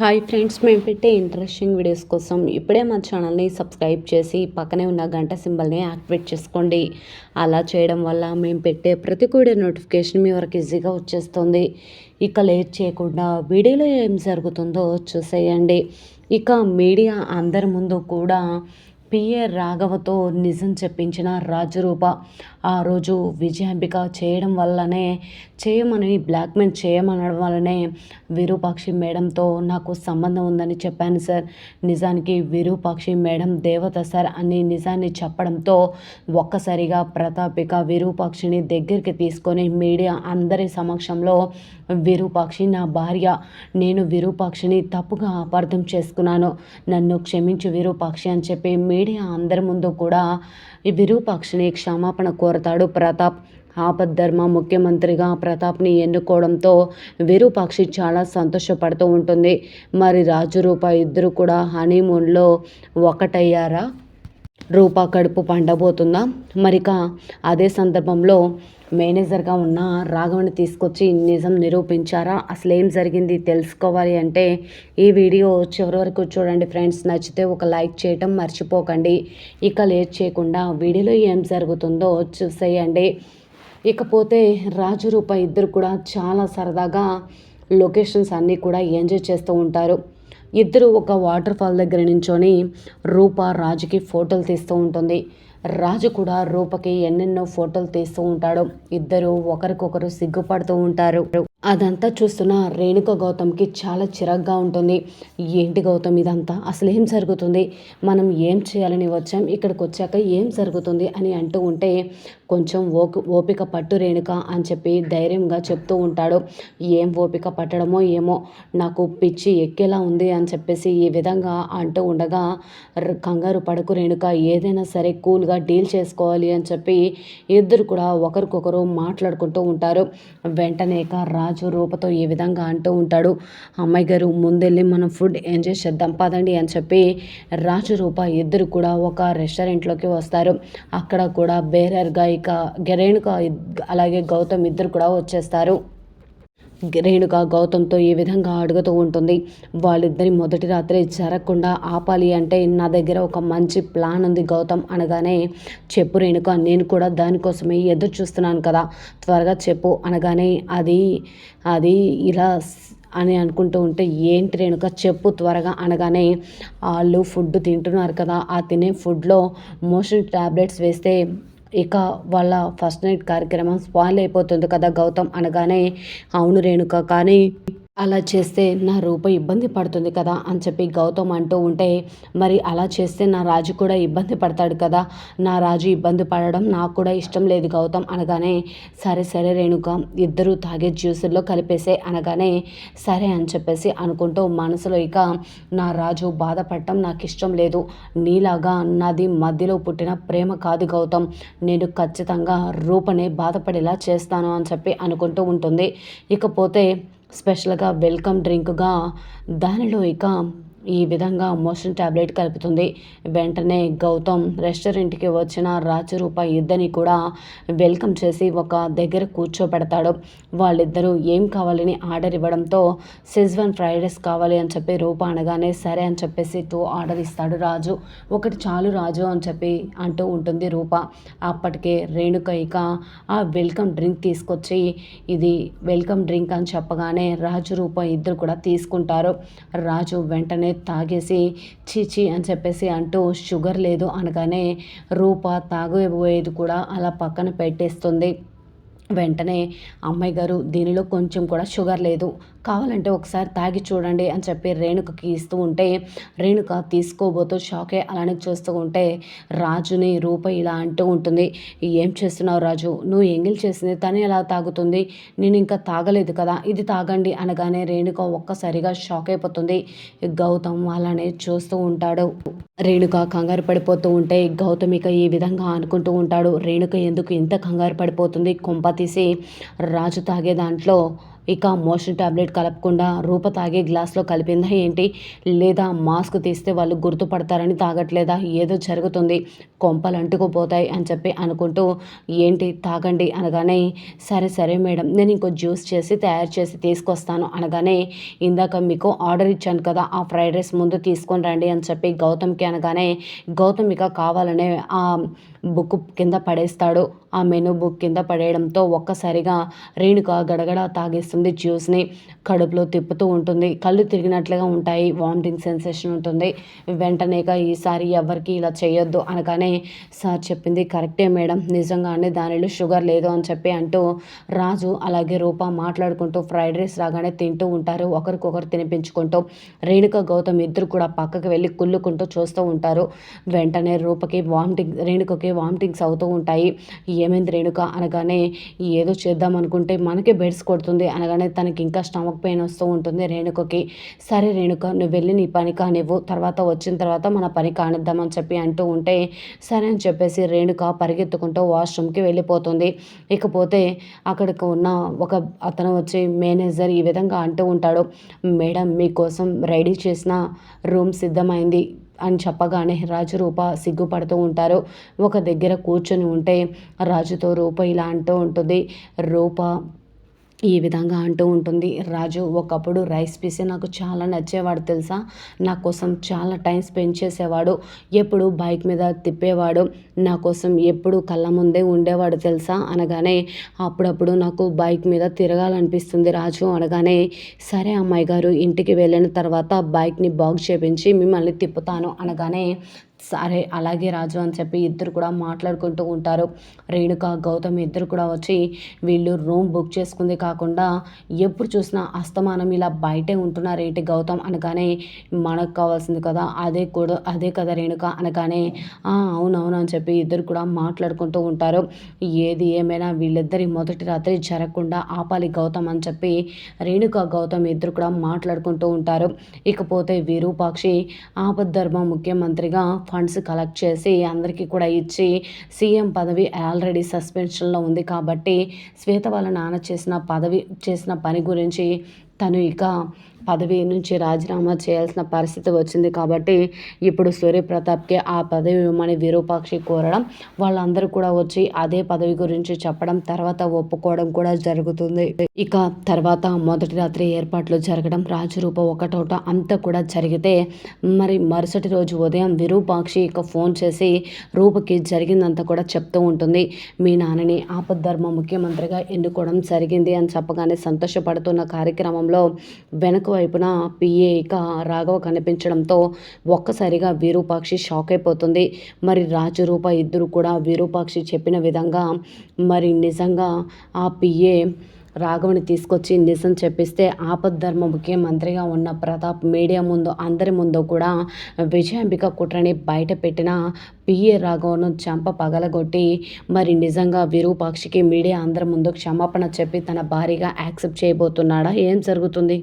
Hi friends మేము పెట్టే interesting videos కోసం ఇప్పుడే మా ఛానల్ని సబ్స్క్రైబ్ చేసి పక్కనే ఉన్న గంట సింబల్ని యాక్టివేట్ చేసుకోండి. అలా చేయడం వల్ల మేము పెట్టే ప్రతి కూడా నోటిఫికేషన్ మీ వరకు ఈజీగా వచ్చేస్తుంది. ఇక లేట్ చేయకుండా వీడియోలో ఏం జరుగుతుందో చూసేయండి. ఇక మీడియా అందరి ముందు కూడా పిఏ రాఘవతో నిజం చెప్పించిన రాజరూప. ఆ రోజు విజయాంబిక చేయడం వల్లనే చేయమని బ్లాక్మెయిల్ చేయమనడం వల్లనే విరూపాక్షి మేడంతో నాకు సంబంధం ఉందని చెప్పాను సార్. నిజానికి విరూపాక్షి మేడం దేవత సార్ అని నిజాన్ని చెప్పడంతో ఒక్కసారిగా ప్రతాపిక విరూపాక్షిని దగ్గరికి తీసుకొని మీడియా అందరి సమక్షంలో విరూపాక్షి నా భార్య నేను విరూపాక్షిని తప్పుగా అపార్థం చేసుకున్నాను. నన్ను క్షమించు విరూపాక్షి అని చెప్పి మీడియా అందరి ముందు కూడా ఈ విరూపాక్షిని క్షమాపణ కోరతాడు ప్రతాప్. ఆపద్ధర్మ ముఖ్యమంత్రిగా ప్రతాప్ని ఎన్నుకోవడంతో విరూపాక్షి చాలా సంతోషపడుతూ ఉంటుంది. మరి రాజు రూప ఇద్దరు కూడా హనీమూన్లో ఒకటయ్యారా? రూపా కడుపు పండబోతుందా? మరిక అదే సందర్భంలో మేనేజర్గా ఉన్న రాఘవని తీసుకొచ్చి నిజం నిరూపించారా? అసలు ఏం జరిగింది తెలుసుకోవాలి అంటే ఈ వీడియో చివరి వరకు చూడండి ఫ్రెండ్స్. నచ్చితే ఒక లైక్ చేయటం మర్చిపోకండి. ఇక లేట్ చేయకుండా వీడియోలో ఏం జరుగుతుందో చూసేయండి. ఇకపోతే రాజు రూప ఇద్దరు కూడా చాలా సరదాగా లొకేషన్స్ అన్నీ కూడా ఎంజాయ్ చేస్తూ ఉంటారు. ఇద్దరు ఒక వాటర్ ఫాల్ దగ్గర నించొని రూప రాజుకి ఫోటోలు తీస్తూ ఉంటుంది. రాజు కూడా రూపకి ఎన్నెన్నో ఫోటోలు తీస్తూ ఉంటాడు. ఇద్దరు ఒకరికొకరు సిగ్గుపడుతూ ఉంటారు. అదంతా చూస్తున్న రేణుక గౌతమ్కి చాలా చిరాగ్గా ఉంటుంది. ఏంటి గౌతమ్ ఇదంతా? అసలు ఏం జరుగుతుంది? మనం ఏం చేయాలని వచ్చాం? ఇక్కడికి వచ్చాక ఏం జరుగుతుంది? అని అంటూ ఉంటే కొంచెం ఓక ఓపిక పట్టు రేణుక అని చెప్పి ధైర్యంగా చెప్తూ ఉంటాడు. ఏం ఓపిక పట్టడమో ఏమో నాకు పిచ్చి ఎక్కేలా ఉంది అని చెప్పేసి ఈ విధంగా అంటూ ఉండగా కంగారు పడకు రేణుక ఏదైనా సరే కూల్గా డీల్ చేసుకోవాలి అని చెప్పి ఇద్దరు కూడా ఒకరికొకరు మాట్లాడుకుంటూ ఉంటారు. వెంటనే రాజు రూపతో ఈ విధంగా అంటూ ఉంటాడు. అమ్మాయి గారు ముందెళ్ళి మనం ఫుడ్ ఎంజాయ్ చేద్దాం పదండి అని చెప్పి రాజు రూప ఇద్దరు కూడా ఒక రెస్టారెంట్లోకి వస్తారు. అక్కడ కూడా బేరర్గా ఇక గరేణుక అలాగే గౌతమ్ ఇద్దరు కూడా వచ్చేస్తారు. రేణుక గౌతమ్తో ఈ విధంగా అడుగుతూ ఉంటుంది? వాళ్ళిద్దరి మొదటి రాత్రి జరగకుండా ఆపాలి అంటే నా దగ్గర ఒక మంచి ప్లాన్ ఉంది గౌతమ్ అనగానే చెప్పు రేణుక నేను కూడా దానికోసమే ఎదురు చూస్తున్నాను కదా. త్వరగా చెప్పు అనగానే అది అది ఇలా అని అనుకుంటూ ఉంటే ఏంటి రేణుక చెప్పు త్వరగా అనగానే వాళ్ళు ఫుడ్ తింటున్నారు కదా. ఆ తినే ఫుడ్లో మోషన్ ట్యాబ్లెట్స్ వేస్తే ఇక వాళ్ళ ఫస్ట్ నైట్ కార్యక్రమం స్పాయిల్ అయిపోతుంది కదా గౌతమ్ అనగానే అవును రేణుక కానీ అలా చేస్తే నా రూప ఇబ్బంది పడుతుంది కదా అని చెప్పి గౌతమ్ అంటూ ఉంటే మరి అలా చేస్తే నా రాజు కూడా ఇబ్బంది పడతాడు కదా? నా రాజు ఇబ్బంది పడడం నాకు కూడా ఇష్టం లేదు గౌతమ్ అనగానే సరే సరే రేణుక ఇద్దరు తాగే జ్యూసుల్లో కలిపేసే అనగానే సరే అని చెప్పేసి అనుకుంటూ మనసులో ఇక నా రాజు బాధపడటం నాకు ఇష్టం లేదు. నీలాగా నాది మధ్యలో పుట్టిన ప్రేమ కాదు గౌతమ్. నేను ఖచ్చితంగా రూపనే బాధపడేలా చేస్తాను అని చెప్పి అనుకుంటూ ఉంటుంది. ఇకపోతే స్పెషల్గా వెల్కమ్ డ్రింక్గా దానిలో ఇక ఈ విధంగా మోషన్ ట్యాబ్లెట్ కలుపుతుంది. వెంటనే గౌతమ్ రెస్టారెంట్కి వచ్చిన రాచరూప ఇద్దరిని కూడా వెల్కమ్ చేసి ఒక దగ్గర కూర్చోబెడతాడు. వాళ్ళిద్దరూ ఏం కావాలని ఆర్డర్ ఇవ్వడంతో సెజ్వన్ ఫ్రైడ్ రైస్ కావాలి అని చెప్పి రూప అనగానే సరే అని చెప్పేసి టూ ఆర్డర్ ఇస్తాడు రాజు. ఒకటి చాలు రాజు అని చెప్పి అంటూ ఉంటుంది రూప. అప్పటికే రేణుక ఇక ఆ వెల్కమ్ డ్రింక్ తీసుకొచ్చి ఇది వెల్కమ్ డ్రింక్ అని చెప్పగానే రాజు రూప ఇద్దరు కూడా తీసుకుంటారు. రాజు వెంటనే తాగేసి చీచి అని చెప్పేసి అంటూ షుగర్ లేదు అనగానే రూప తాగబోయేది కూడా అలా పక్కన పెట్టేస్తుంది. వెంటనే అమ్మాయి గారు దీనిలో కొంచెం కూడా షుగర్ లేదు కావాలంటే ఒకసారి తాగి చూడండి అని చెప్పి రేణుకకి ఇస్తూ ఉంటే రేణుక తీసుకోబోతూ షాకే అలానే చూస్తూ ఉంటే రాజుని రూప ఇలా అంటూ ఉంటుంది. ఏం చేస్తున్నావు రాజు? నువ్వు ఎంగిల్ చేసింది తను ఎలా తాగుతుంది. నేను ఇంకా తాగలేదు కదా ఇది తాగండి అనగానే రేణుక ఒక్కసారిగా షాక్ అయిపోతుంది. గౌతమ్ అలానే చూస్తూ ఉంటాడు. రేణుక కంగారు పడిపోతూ ఉంటే గౌతమిక ఈ విధంగా అనుకుంటూ ఉంటాడు. రేణుక ఎందుకు ఇంత కంగారు పడిపోతుంది? కొంప తీసి రాజు తాగే దాంట్లో ఇక మోషన్ ట్యాబ్లెట్ కలపకుండా రూప తాగే గ్లాస్లో కలిపిందా ఏంటి? లేదా మాస్క్ తీస్తే వాళ్ళు గుర్తుపడతారని తాగట్లేదా? ఏదో జరుగుతుంది. కొంపలు అంటుకుపోతాయి అని చెప్పి అనుకుంటూ ఏంటి తాగండి అనగానే సరే సరే మేడం నేను ఇంకో జ్యూస్ చేసి తయారు చేసి తీసుకొస్తాను అనగానే ఇందాక మీకు ఆర్డర్ ఇచ్చాను కదా ఆ ఫ్రైడ్ రైస్ ముందు తీసుకొని రండి అని చెప్పి గౌతమ్కి అనగానే గౌతమ్ ఇక కావాలనే ఆ బుక్ కింద పడేస్తాడు. ఆ మెనూ బుక్ కింద పడేయడంతో ఒక్కసారిగా రేణుక గడగడ తాగేస్తుంది జ్యూస్ని. కడుపులో తిప్పుతూ ఉంటుంది. కళ్ళు తిరిగినట్లుగా ఉంటాయి. వామిటింగ్ సెన్సేషన్ ఉంటుంది. వెంటనే ఈసారి ఎవరికి ఇలా చేయొద్దు అనగానే సార్ చెప్పింది కరెక్టే మేడం. నిజంగానే దానిలో షుగర్ లేదు అని చెప్పి అంటూ రాజు అలాగే రూప మాట్లాడుకుంటూ ఫ్రైడ్ రైస్ రాగానే తింటూ ఉంటారు. ఒకరికొకరు తినిపించుకుంటూ రేణుక గౌతమ్ ఇద్దరు కూడా పక్కకి వెళ్ళి కుళ్ళుకుంటూ చూస్తూ ఉంటారు. వెంటనే రూపకి వామిటింగ్ రేణుకకి వామిటింగ్స్ అవుతూ ఉంటాయి. ఏమైంది రేణుక? అనగానే ఏదో చేద్దాం అనుకుంటే మనకే బెడ్స్ కొడుతుంది అనగానే తనకి ఇంకా స్టమక్ పెయిన్ వస్తూ ఉంటుంది రేణుకకి. సరే రేణుక నువ్వు వెళ్ళి నీ పని కానివ్వు. తర్వాత వచ్చిన తర్వాత మన పని కానిద్దామని చెప్పి అంటూ ఉంటే సరే అని చెప్పేసి రేణుక పరిగెత్తుకుంటూ వాష్రూమ్కి వెళ్ళిపోతుంది. ఇకపోతే అక్కడికి ఉన్న ఒక అతను వచ్చి మేనేజర్ ఈ విధంగా అంటూ ఉంటాడు మేడం మీకోసం రెడీ చేసిన రూమ్ సిద్ధమైంది అని చెప్పగానే రాజు రూప సిగ్గుపడుతూ ఉంటారు. ఒక దగ్గర కూర్చొని ఉంటే రాజుతో రూప ఇలా అంటూ ఉంటుంది రూప ఈ విధంగా అంటూ ఉంటుంది. రాజు ఒకప్పుడు రైస్ పీసే నాకు చాలా నచ్చేవాడు తెలుసా? నా కోసం చాలా టైం స్పెండ్ చేసేవాడు. ఎప్పుడు బైక్ మీద తిప్పేవాడు. నా కోసం ఎప్పుడు కళ్ళ ముందే ఉండేవాడు తెలుసా? అనగానే అప్పుడప్పుడు నాకు బైక్ మీద తిరగాలనిపిస్తుంది రాజు అనగానే సరే అమ్మాయి గారు ఇంటికి వెళ్ళిన తర్వాత బైక్ని బాగు చేపించి మిమ్మల్ని తిప్పుతాను. అనగానే సరే అలాగే రాజు అని చెప్పి ఇద్దరు కూడా మాట్లాడుకుంటూ ఉంటారు. రేణుక గౌతమ్ ఇద్దరు కూడా వచ్చి వీళ్ళు రూమ్ బుక్ చేసుకుంది కాకుండా ఎప్పుడు చూసినా అస్తమానం ఇలా బయటే ఉంటున్నారు ఏంటి గౌతమ్ అనగానే మనకు కావాల్సింది కదా అదే కూడా అదే కదా రేణుక అనగానే అవునవును అని చెప్పి ఇద్దరు కూడా మాట్లాడుకుంటూ ఉంటారు. ఏది ఏమైనా వీళ్ళిద్దరి మొదటి రాత్రి జరగకుండా ఆపాలి గౌతమ్ అని చెప్పి రేణుక గౌతమ్ ఇద్దరు కూడా మాట్లాడుకుంటూ ఉంటారు. ఇకపోతే వీరూపాక్షి ఆపద్ధర్మ ముఖ్యమంత్రిగా ఫండ్స్ కలెక్ట్ చేసి అందరికీ కూడా ఇచ్చి సీఎం పదవి ఆల్రెడీ సస్పెన్షన్లో ఉంది కాబట్టి శ్వేత వాళ్ళ నాన్న చేసిన పదవి చేసిన పని గురించి తను ఇక పదవి నుంచి రాజీనామా చేయాల్సిన పరిస్థితి వచ్చింది కాబట్టి ఇప్పుడు సూర్యప్రతాప్కి ఆ పదవి ఇవ్వమని విరూపాక్షి కోరడం వాళ్ళందరూ కూడా వచ్చి అదే పదవి గురించి చెప్పడం తర్వాత ఒప్పుకోవడం కూడా జరుగుతుంది. ఇక తర్వాత మొదటి రాత్రి ఏర్పాట్లు జరగడం రాజరూప ఒకటోట అంతా కూడా జరిగితే మరి మరుసటి రోజు ఉదయం విరూపాక్షి ఇక ఫోన్ చేసి రూపకి జరిగిందంతా కూడా చెప్తూ ఉంటుంది. మీ నాన్నని ఆపద్ధర్మ ముఖ్యమంత్రిగా ఎన్నుకోవడం జరిగింది అని చెప్పగానే సంతోషపడుతున్న కార్యక్రమం సమయంలో వెనక వైపున పిఏ ఇక రాఘవ కనిపించడంతో ఒక్కసారిగా వీరూపాక్షి షాక్ అయిపోతుంది. మరి రాజరూప ఇద్దరు కూడా వీరూపాక్షి చెప్పిన విధంగా మరి నిజంగా ఆ పిఏ రాఘవని తీసుకొచ్చి నిజం చెప్పిస్తే ఆపద్ధర్మ ముఖ్యమంత్రిగా ఉన్న ప్రతాప్ మీడియా ముందు అందరి ముందు కూడా విజయాంబిక కుట్రని బయట పెట్టిన పిఏ రాఘవను చంప పగలగొట్టి మరి నిజంగా విరూపాక్షికి మీడియా అందరి ముందు క్షమాపణ చెప్పి తన భారీగా యాక్సెప్ట్ చేయబోతున్నాడా? ఏం జరుగుతుంది?